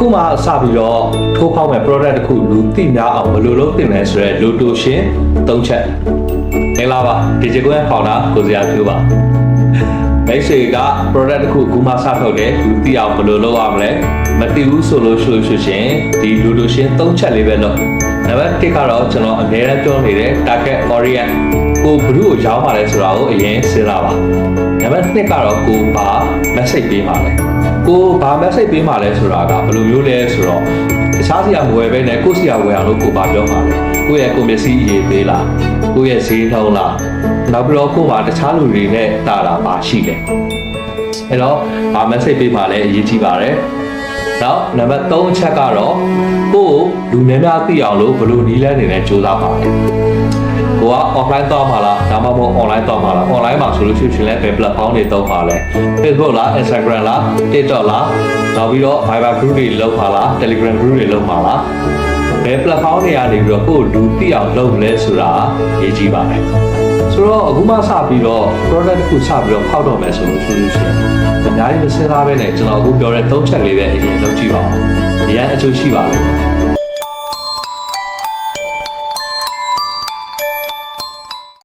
အခုမှစပြီးတော့ထိုးဖောက်မဲ့ product တစ်ခုလူသိများအောင်ဘယ်လိုလုပ်သင့်လဲဆိုတော့လူတိုရှင်၃ချက်မင်္ဂလာပါ digital founder ကိုစရာဖြိုးပါမိတ်ဆွေက product တစ်ခုအခုမှစထုတ်တယ်လူသိအောင်ဘယ်လိုလုပ်ရမလဲမသိဘူးဆိုလို့ရှိလို့ရှိရှင်ဒီလူတိုရှင်၃ချက်လေးပဲလုပ်နံပါတ်1ကတော့ကျွန်တော်အများအားပြောနေတဲ့ target audience ကိုဘလူးကိုရောင်းပါလဲဆိုတာကိုအရင်စဉ်းစားပါနံပါတ်2ကတော့ကိုဘာ message ပေးပါလဲကိုဘာ message ပေးပါလဲဆိုတာကဘယ်လိုမျိုးလဲဆိုတော့တခြားစီကမဝယ်ပဲနဲ့ကိုယ့်စီကဝယ်အောင်လို့ကိုဘာပြောပါလဲကိုယ့်ရဲ့ကိုယ်မျက်စိအရေးသေးလားကိုယ့်ရဲ့ဈေးနှုန်းလားနောက်ပြီးတော့ကိုယ်မှာတခြားလူတွေနဲ့တာတာပါရှိတယ်အဲ့တော့ဘာ message ပေးပါလဲအရေးကြီးပါတယ်နောက်နံပါတ်3အချက်ကတော့ကိုယ်လူများများသိအောင်လို့ဘယ်လိုနည်းလမ်းတွေနဲ့ကြိုးစားပါလဲ ကိုက offline သွားမှာလားဒါမှမဟုတ် online သွားမှာလား online မှာဆိုလို့ရှိရင်လည်းဘယ် platform တွေသုံးပါလဲ Facebook လား Instagram လား TikTok လားနောက်ပြီးတော့ Viber group တွေလုပ်ပါလား Telegram group တွေလုပ်ပါလားဘယ် platform တွေကနေပြီးတော့ကိုယ်လူသိအောင်လုပ်လဲဆိုတာအရေးကြီးပါတယ်ဆိုတော့အခုမှစပြီးတော့ product တစ်ခုစပြီးတော့ဖောက်တော့မယ်ဆိုလို့ရှိလို့ရှိရင်အများကြီးမစဉ်းစားဘဲနဲ့ကျွန်တော်အခုပြောတဲ့၃ချက်လေးပဲအရင်လုပ်ကြည့်ပါဦး။ဒီကအကျိုးရှိပါလိမ့်မယ်။